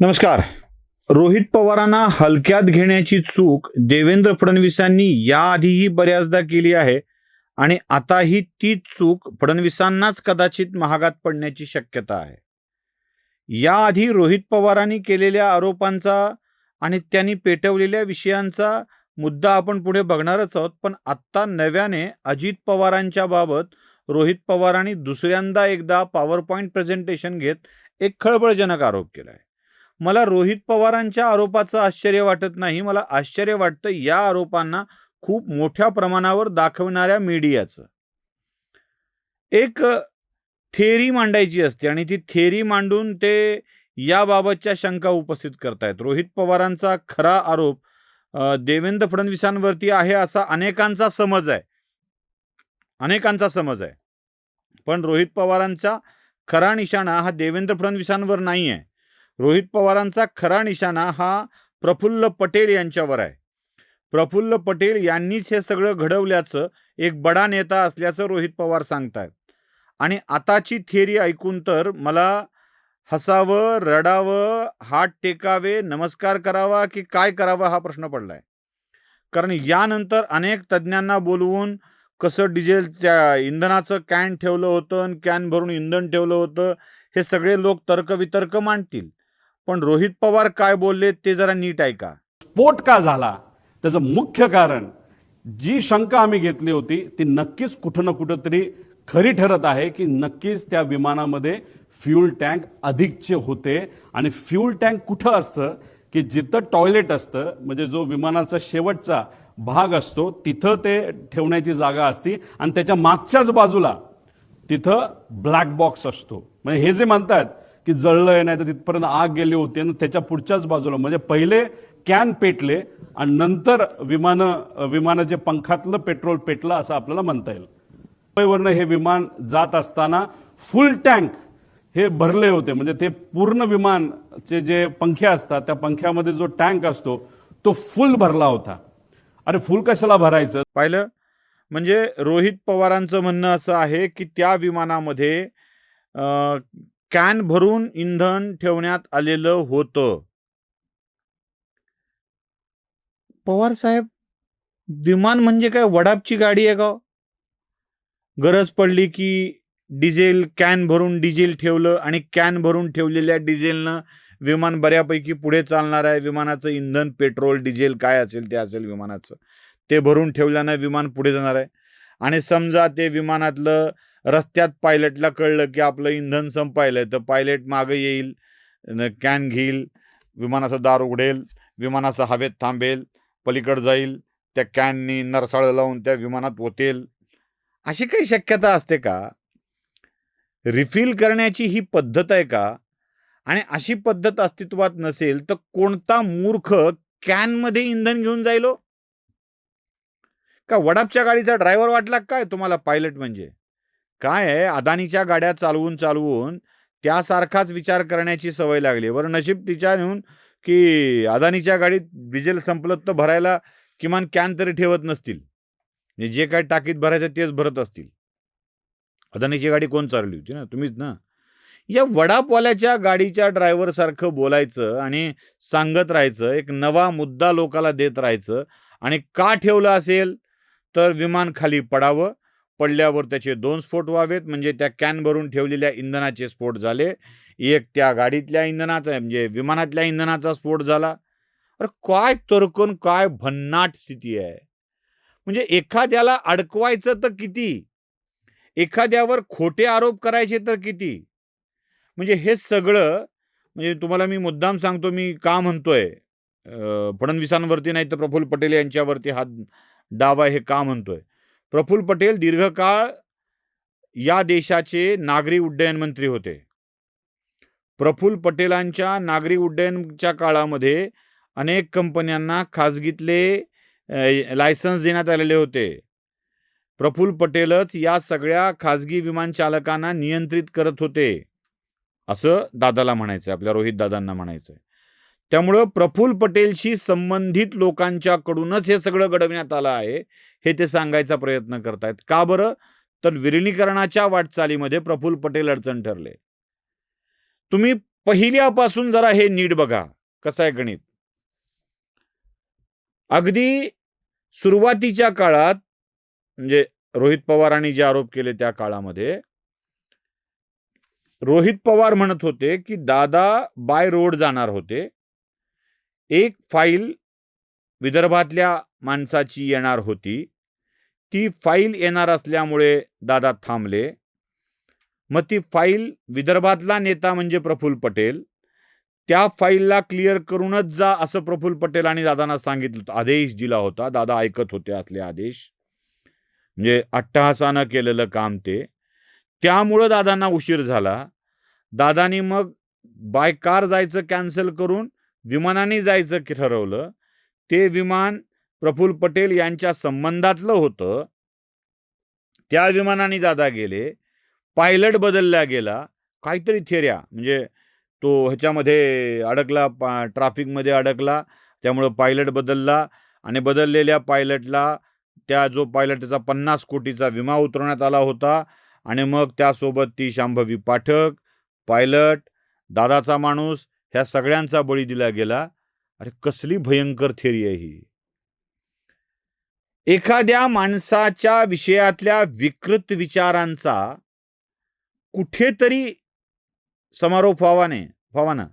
नमस्कार. रोहित पवारांना हलक्यात घेण्याची चूक देवेंद्र फडणवीसांनी याआधीही बऱ्याचदा केली आहे आणि आताही तीच चूक फडणवीसांनाच कदाचित महागात पडण्याची शक्यता आहे. याआधी रोहित पवारांनी केलेल्या आरोपांचा आणि त्यांनी पेटवलेल्या विषयांचा मुद्दा आपण पुढे बघणारच आहोत पण आत्ता नव्याने अजित पवारांच्या बाबत रोहित पवारांनी दुसऱ्यांदा एकदा पॉवर पॉईंट प्रेझेंटेशन घेत एक खळबळजनक आरोप केला आहे मला रोहित पवारांच्या आरोपाचं आश्चर्य वाटत नाही. मला आश्चर्य वाटतं या आरोपांना खूप मोठ्या प्रमाणावर दाखवणाऱ्या मीडियाचं. एक थेरी मांडायची असते आणि ती थेरी मांडून ते याबाबतच्या शंका उपस्थित करतायत. रोहित पवारांचा खरा आरोप देवेंद्र फडणवीसांवरती आहे असा अनेकांचा समज आहे. अनेकांचा समज आहे. पण रोहित पवारांचा खरा निशाणा हा देवेंद्र फडणवीसांवर नाही आहे रोहित पवारांचा खरा निशाणा हा प्रफुल्ल पटेल यांच्यावर आहे. प्रफुल्ल पटेल यांनीच हे सगळं घडवल्याचं एक बडा नेता असल्याचं रोहित पवार सांगतायत. आणि आताची थेरी ऐकून तर मला हसावं रडावं हात टेकावे नमस्कार करावा की काय करावा हा प्रश्न पडला आहे कारण यानंतर अनेक तज्ज्ञांना बोलवून कसं डिझेलच्या इंधनाचं कॅन ठेवलं होतं आणि कॅन भरून इंधन ठेवलं होतं हे सगळे लोक तर्कवितर्क मांडतील. पण रोहित पवार काय बोलले ते जरा नीट ऐका. स्फोट का झाला? त्याचं मुख्य कारण जी शंका आम्ही घेतली होती ती नक्कीच कुठं ना कुठं तरी खरी ठरत आहे की नक्कीच त्या विमानामध्ये फ्यूल टँक अधिकचे होते. आणि फ्यूल टँक कुठं असतं? की जिथं टॉयलेट असतं म्हणजे जो विमानाचा शेवटचा भाग असतो तिथं ते ठेवण्याची जागा असती. आणि त्याच्या मागच्याच बाजूला तिथं ब्लॅक बॉक्स असतो. म्हणजे हे जे म्हणतात की जळलंय नाही तर तिथपर्यंत आग गेली होती आणि त्याच्या पुढच्याच बाजूला म्हणजे पहिले कॅन पेटले आणि नंतर विमानं विमानाचे पंखातलं पेट्रोल पेटलं असं आपल्याला म्हणता येईल. मुंबईवरनं हे विमान जात असताना फुल टँक हे भरले होते. म्हणजे ते पूर्ण विमानचे जे पंखे असतात त्या पंख्यामध्ये जो टँक असतो तो फुल भरला होता. अरे फुल कशाला भरायचं? पाहिलं? म्हणजे रोहित पवारांचं म्हणणं असं आहे की त्या विमानामध्ये कॅन भरून इंधन ठेवण्यात आलेलं होतं. पवार साहेब विमान म्हणजे काय? वडापची गाडी आहे का? गरज पडली की डिझेल कॅन भरून डिझेल ठेवलं आणि कॅन भरून ठेवलेल्या डिझेलनं विमान बऱ्यापैकी पुढे चालणार आहे. विमानाचं इंधन पेट्रोल डिझेल काय असेल ते असेल विमानाचं. ते भरून ठेवल्यानं विमान पुढे जाणार आहे. आणि समजा ते विमानातलं रस्त्यात पायलटला कळलं की आपलं इंधन संपायलं तर पायलट मागं येईल कॅन घेईल विमानाचं दार उघडेल विमानाचं हवेत थांबेल पलीकडे जाईल त्या कॅननी नरसाळं लावून त्या विमानात ओतेल. अशी काही शक्यता असते का? रिफिल करण्याची ही पद्धत आहे का? आणि अशी पद्धत अस्तित्वात नसेल तर कोणता मूर्ख कॅनमध्ये इंधन घेऊन जाईल का वडापच्या गाडीचा ड्रायव्हर वाटला काय तुम्हाला पायलट म्हणजे? काय आहे? अदानीच्या गाड्या चालवून चालवून त्यासारखाच विचार करण्याची सवय लागली बरं नशीब तिच्या नेऊन की अदानीच्या गाडीत डिझेल संपलं तर भरायला किमान कॅन तरी ठेवत नसतील. म्हणजे जे काय टाकीत भरायचं तेच भरत असतील. अदानीची गाडी कोण चालली होती ना? तुम्हीच ना? या वडापवाल्याच्या गाडीच्या ड्रायव्हरसारखं बोलायचं आणि सांगत राहायचं एक नवा मुद्दा लोकाला देत राहायचं आणि का ठेवलं असेल? तर विमान खाली पडावं. पडल्यावर त्याचे दोन स्फोट व्हावेत. म्हणजे त्या कॅन भरून ठेवलेल्या इंधनाचे स्फोट झाले. एक त्या गाडीतल्या इंधनाचा म्हणजे विमानातल्या इंधनाचा स्फोट झाला. अरे काय तर्कन काय भन्नाट स्थिती आहे. म्हणजे एखाद्याला अडकवायचं तर किती? एखाद्यावर खोटे आरोप करायचे तर किती? म्हणजे हे सगळं म्हणजे तुम्हाला मी मुद्दाम सांगतो मी का म्हणतोय? फडणवीसांवरती नाही तर प्रफुल्ल पटेल यांच्यावरती हा डावा आहे हे का म्हणतोय? प्रफुल्ल पटेल दीर्घकाळ या देशाचे नागरी उड्डयन मंत्री होते. प्रफुल्ल पटेलांच्या नागरी उड्डयनच्या काळामध्ये अनेक कंपन्यांना खाजगीतले लायसन्स देण्यात आलेले होते. प्रफुल्ल पटेलच या सगळ्या खाजगी विमान चालकांना नियंत्रित करत होते. असं दादाला म्हणायचं आपल्या रोहित दादांना म्हणायचं त्यामुळं प्रफुल्ल पटेलशी संबंधित लोकांच्याकडूनच हे सगळं घडवण्यात आलं आहे हे ते सांगायचा प्रयत्न करतायत. का बरं? तर विलिनीकरणाच्या वाटचालीमध्ये प्रफुल्ल पटेल अडचण ठरले. तुम्ही पहिल्यापासून जरा हे नीट बघा कसं आहे गणित. अगदी सुरुवातीच्या काळात म्हणजे रोहित पवारांनी जे आरोप केले त्या काळामध्ये रोहित पवार म्हणत होते की दादा बाय रोड जाणार होते. एक फाईल विदर्भातल्या माणसाची येणार होती. ती फाईल येणार असल्यामुळे दादा थांबले. मग ती फाईल विदर्भातला नेता म्हणजे प्रफुल्ल पटेल. त्या फाईलला क्लिअर करूनच जा असं प्रफुल्ल पटेल आणि दादांना सांगितलं होतं. आदेश दिला होता. दादा ऐकत होते असले आदेश. म्हणजे अट्टहासानं केलेलं काम ते. त्यामुळं दादांना उशीर झाला. दादानी मग बाय कार जायचं कॅन्सल करून विमानाने जायचं की ठरवलं ते विमान प्रफुल्ल पटेल यांच्या संबंधातलं होतं. त्या विमानाने दादा गेले. पायलट बदलला गेला. काहीतरी थेऱ्या म्हणजे तो ह्याच्यामध्ये अडकला पा ट्राफिकमध्ये अडकला त्यामुळं पायलट बदलला आणि बदललेल्या पायलटला त्या जो पायलटचा पन्नास कोटीचा विमा उतरवण्यात आला होता आणि मग त्यासोबत ती शांभवी पाठक पायलट दादाचा माणूस ह्या सगळ्यांचा बळी दिला गेला. अरे कसली भयंकर थेरी आहे ही. एखाद्या माणसाच्या विषयातल्या विकृत विचारांचा कुठेतरी समारोप व्हावा व्हावा ना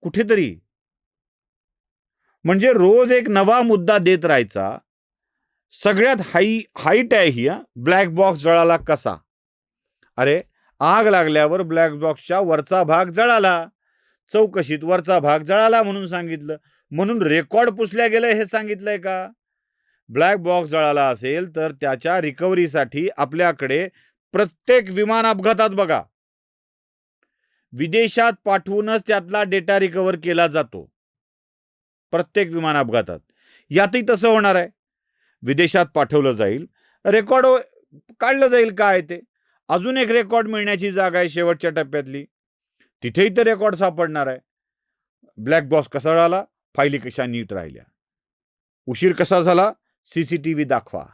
कुठेतरी. म्हणजे रोज एक नवा मुद्दा देत राहायचा. सगळ्यात हाई हाईट आहे ही. ब्लॅक बॉक्स जळाला कसा? अरे आग लागल्यावर ब्लॅक बॉक्सच्या वरचा भाग जळाला. चौकशीत वरचा भाग जळाला म्हणून सांगितलं. म्हणून रेकॉर्ड पुसल्या गेलं हे सांगितलंय का? ब्लॅक बॉक्स जळाला असेल तर त्याच्या रिकव्हरीसाठी आपल्याकडे प्रत्येक विमान अपघातात बघा. विदेशात पाठवूनच त्यातला डेटा रिकव्हर केला जातो. प्रत्येक विमान अपघातात. यातही तसं होणार आहे. विदेशात पाठवलं जाईल. रेकॉर्ड काढलं जाईल काय ते? अजून एक रेकॉर्ड मिळण्याची जागा आहे शेवटच्या टप्प्यातली. तिथेही तर रेकॉर्ड सापडणार आहे. ब्लॅक बॉक्स कसा झाला फायली कशा नीट राहिल्या? उशीर कसा झाला? सी सी टी व्ही दाखवा.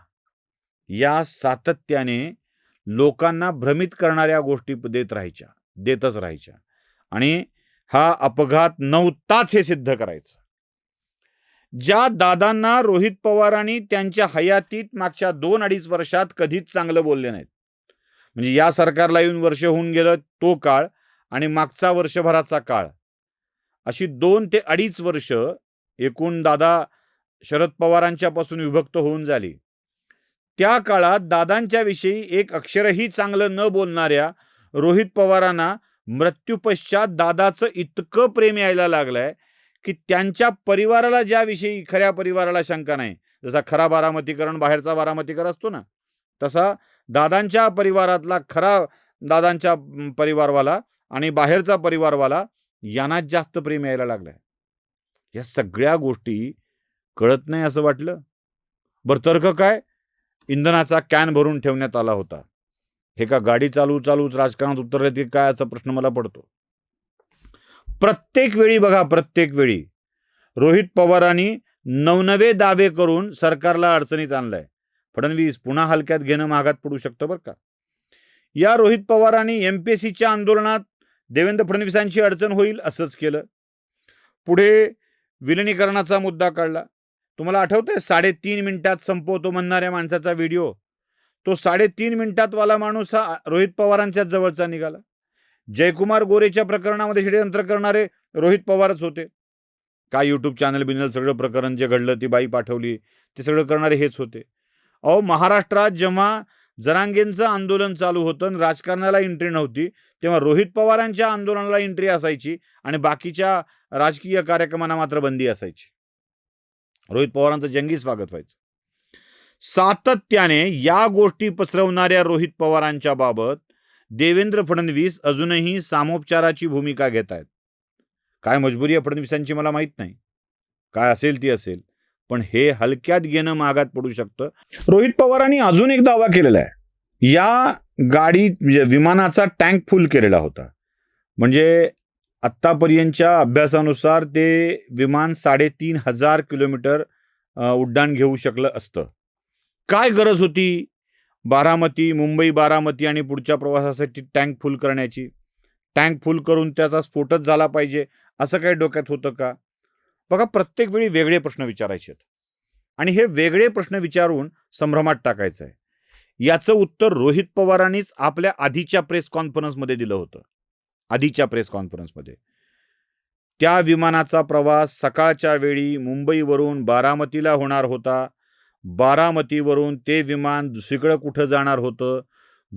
या सातत्याने लोकांना भ्रमित करणाऱ्या गोष्टी देत राहायच्या देतच राहायच्या. आणि हा अपघात नव्हताच हे सिद्ध करायचं. ज्या दादांना रोहित पवारांनी त्यांच्या हयातीत मागच्या दोन अडीच वर्षात कधीच चांगलं बोलले नाहीत. म्हणजे या सरकारला येऊन वर्ष होऊन गेलं तो काळ आणि मागचा वर्षभराचा काळ. अशी दोन ते अडीच वर्ष एकूण दादा शरद पवारांच्या पासून विभक्त होऊन झाली. त्या काळात दादांच्या विषयी एक अक्षरही चांगलं न बोलणाऱ्या रोहित पवारांना मृत्यूपश्चात दादाचं इतकं प्रेम यायला लागलंय की त्यांच्या परिवाराला ज्याविषयी खऱ्या परिवाराला शंका नाही. जसा खरा बारामतीकरण बाहेरचा बारामतीकर असतो ना तसा दादांच्या परिवारातला खरा दादांच्या परिवारवाला आणि बाहेरचा परिवारवाला यांनाच जास्त प्रेम यायला लागलाय. या सगळ्या गोष्टी कळत नाही असं वाटलं. बरं तर्क काय? इंधनाचा कॅन भरून ठेवण्यात आला होता. हे का गाडी चालू चालूच राजकारणात उतरले की काय असा प्रश्न मला पडतो. प्रत्येक वेळी बघा प्रत्येक वेळी रोहित पवारांनी नवनवे दावे करून सरकारला अडचणीत आणलाय. फडणवीस पुन्हा हलक्यात घेणं मागात पडू शकतं बरं का? या रोहित पवारांनी एमपीएससीच्या आंदोलनात देवेंद्र फडणवीसांची अडचण होईल असंच केलं. पुढे विलिनीकरणाचा मुद्दा काढला. तुम्हाला आठवतंय? साडेतीन मिनिटात संपवतो म्हणणाऱ्या माणसाचा व्हिडिओ. तो साडेतीन मिनिटात वाला माणूस हा रोहित पवारांच्याच जवळचा निघाला. जयकुमार गोरेच्या प्रकरणामध्ये षडयंत्र करणारे रोहित पवारच होते. काय यूट्यूब चॅनल बिनल सगळं प्रकरण जे घडलं ती बाई पाठवली. ते सगळं करणारे हेच होते. अहो महाराष्ट्रात जेव्हा जरांगेंचं आंदोलन चालू होतं आणि राजकारणाला एंट्री नव्हती. तेव्हा रोहित पवारांच्या आंदोलनाला एंट्री असायची आणि बाकीच्या राजकीय कार्यक्रमांना मात्र बंदी असायची. रोहित पवारांचं जंगी स्वागत व्हायचं. सातत्याने या गोष्टी पसरवणाऱ्या रोहित पवारांच्या बाबत देवेंद्र फडणवीस अजूनही सामोपचाराची भूमिका घेत आहेत काय मजबुरी आहे फडणवीसांची मला माहीत नाही. काय असेल ती असेल. पण हे हलक्यात घेणं मागात पडू शकतं. रोहित पवारांनी अजून एक दावा केलेला आहे. या गाडी म्हणजे विमानाचा टँक फुल केलेला होता. म्हणजे आत्तापर्यंतच्या अभ्यासानुसार ते विमान साडेतीन हजार किलोमीटर उड्डाण घेऊ शकलं असतं. काय गरज होती? बारामती मुंबई बारामती आणि पुढच्या प्रवासासाठी टँक फुल करण्याची. टँक फुल करून त्याचा स्फोटच झाला पाहिजे. असं काही डोक्यात होतं का? बघा प्रत्येक वेळी वेगळे प्रश्न विचारायचे आहेत. आणि हे वेगळे प्रश्न विचारून संभ्रमात टाकायचं आहे याचं उत्तर रोहित पवारांनीच आपल्या आधीच्या प्रेस कॉन्फरन्समध्ये दिलं होतं. आधीच्या प्रेस कॉन्फरन्समध्ये. त्या विमानाचा प्रवास सकाळच्या वेळी मुंबईवरून बारामतीला होणार होता. बारामतीवरून ते विमान दुसरीकडं कुठं जाणार होतं?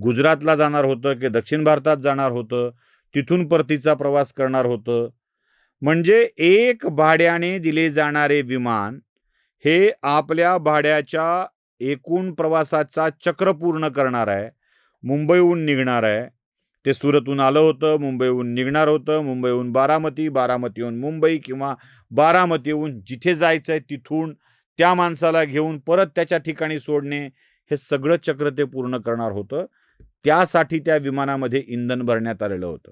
गुजरातला जाणार होतं की दक्षिण भारतात जाणार होतं? तिथून परतीचा प्रवास करणार होतं? म्हणजे एक भाड्याने दिले जाणारे विमान हे आपल्या भाड्याच्या एकूण प्रवासाचा चक्र पूर्ण करणार आहे. मुंबईहून निघणार आहे. ते सुरतहून आलं होतं मुंबईहून निघणार होतं. मुंबईहून बारामती बारामतीहून मुंबई किंवा बारामतीहून जिथे जायचं आहे तिथून त्या माणसाला घेऊन परत त्याच्या ठिकाणी सोडणे हे सगळं चक्र ते पूर्ण करणार होतं. त्यासाठी त्या विमानामध्ये इंधन भरण्यात आलेलं होतं.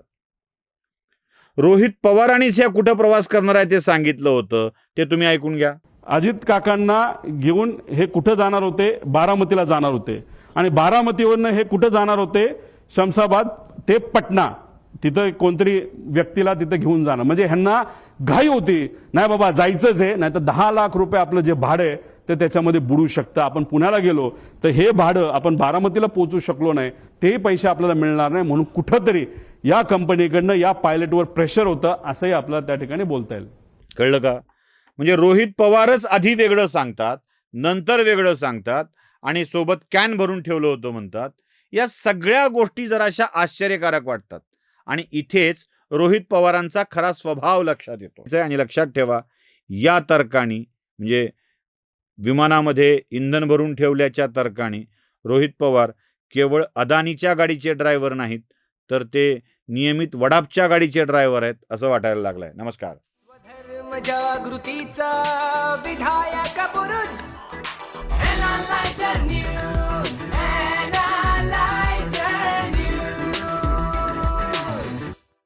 रोहित पवारांनीच या कुठं प्रवास करणार आहे ते सांगितलं होतं. ते तुम्ही ऐकून घ्या. अजित काकांना घेऊन हे कुठं जाणार होते? बारामतीला जाणार होते. आणि बारामतीवरनं हे कुठं जाणार होते? शमशाबाद ते पटना. तिथं कोणतरी व्यक्तीला तिथं घेऊन जाणं म्हणजे ह्यांना घाई होती. नाही बाबा जायचंच आहे नाही तर दहा लाख रुपये आपलं जे भाडं आहे ते त्याच्यामध्ये बुडू शकतं. आपण पुण्याला गेलो तर हे भाडं आपण बारामतीला पोहोचू शकलो नाही. तेही पैसे आपल्याला मिळणार नाही. म्हणून कुठंतरी या कंपनीकडनं या पायलटवर प्रेशर होतं असंही आपल्याला त्या ठिकाणी बोलता येईल. कळलं का? म्हणजे रोहित पवारच आधी वेगळं सांगतात नंतर वेगळं सांगतात आणि सोबत कॅन भरून ठेवलं होतं म्हणतात. या सगळ्या गोष्टी जराशा आश्चर्यकारक वाटतात. आणि इथेच रोहित पवारांचा खरा स्वभाव लक्षात येतो. आणि लक्षात ठेवा या तर्कानी म्हणजे विमानामध्ये इंधन भरून ठेवल्याच्या तर्काने रोहित पवार केवळ अदानीच्या गाडीचे ड्रायव्हर नाहीत तर ते नियमित वडापच्या गाडीचे ड्रायव्हर आहेत असं वाटायला लागलंय. नमस्कार. जागृतीचा विधायक